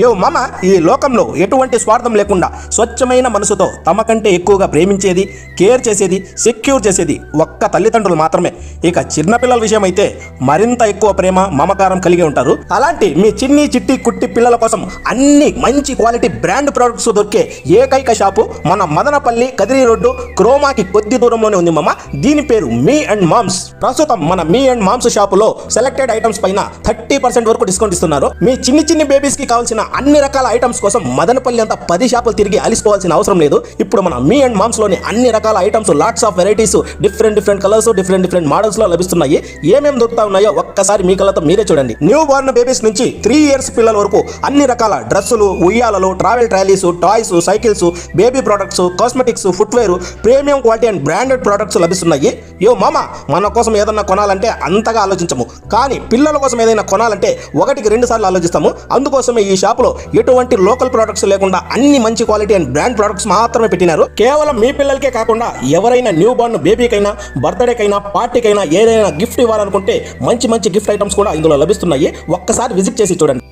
యో మామ ఈ లోకంలో ఎటువంటి స్వార్థం లేకుండా స్వచ్ఛమైన మనసుతో తమ కంటే ఎక్కువగా ప్రేమించేది కేర్ చేసేది సెక్యూర్ చేసేది ఒక్క తల్లిదండ్రులు మాత్రమే. ఇక చిన్నపిల్లల విషయం అయితే మరింత ఎక్కువ ప్రేమ మమకారం కలిగి ఉంటారు. అలాంటి మీ చిన్ని చిట్టి కుట్టి పిల్లల కోసం అన్ని మంచి క్వాలిటీ బ్రాండ్ ప్రొడక్ట్స్ దొరికే ఏకైక షాపు మన మదనపల్లి కదిరి రోడ్డు క్రోమాకి కొద్ది దూరంలోనే ఉంది మమ్మ దీని పేరు మీ అండ్ మామ్స్. ప్రస్తుతం మన మీ అండ్ మామ్స్ షాపులో సెలెక్టెడ్ ఐటమ్స్ పైన థర్టీ పర్సెంట్ వరకు డిస్కౌంట్ ఇస్తున్నారు. మీ చిన్ని చిన్ని బేబీస్కి కావాల్సిన అన్ని రకాల ఐటమ్స్ కోసం మదనపల్లి అంతా పది షాపులు తిరిగి అలిసిపోవాల్సిన అవసరం లేదు. ఇప్పుడు మన మీ అండ్ మామ్స్లోని అన్ని రకాల items lots of varieties different different colours different different మోడల్స్లో లభిస్తున్నాయి. ఏమేమి దొరుకుతా ఉన్నాయో ఒక్కసారి మీ కళ్ళతో మీరే చూడండి. న్యూ బోర్న్ బేబీస్ నుంచి త్రీ ఇయర్స్ పిల్లల వరకు అన్ని రకాల డ్రెస్సులు ఉయ్యాలలు travel trolleys toys cycles baby products cosmetics footwear premium quality and branded products లభిస్తున్నాయి. యో మామ మన కోసం ఏదన్నా కొనాలంటే అంతగా ఆలోచించము. కానీ పిల్లల కోసం ఏదైనా కొనాలంటే ఒకటికి రెండు సార్లు ఆలోచిస్తాము. అందుకోసమే ఈ షాపులో ఎటువంటి లోకల్ ప్రొడక్ట్స్ లేకుండా అన్ని మంచి క్వాలిటీ అండ్ బ్రాండ్ ప్రొడక్ట్స్ మాత్రమే పెట్టినారు. కేవలం మీ పిల్లలకే కాకుండా ఎవరైనా న్యూ బార్న్ బేబీకైనా బర్త్డేకైనా పార్టీకైనా ఏదైనా గిఫ్ట్ ఇవ్వాలనుకుంటే మంచి మంచి గిఫ్ట్ ఐటమ్స్ కూడా ఇందులో లభిస్తున్నాయి. ఒక్కసారి విజిట్ చేసి చూడండి.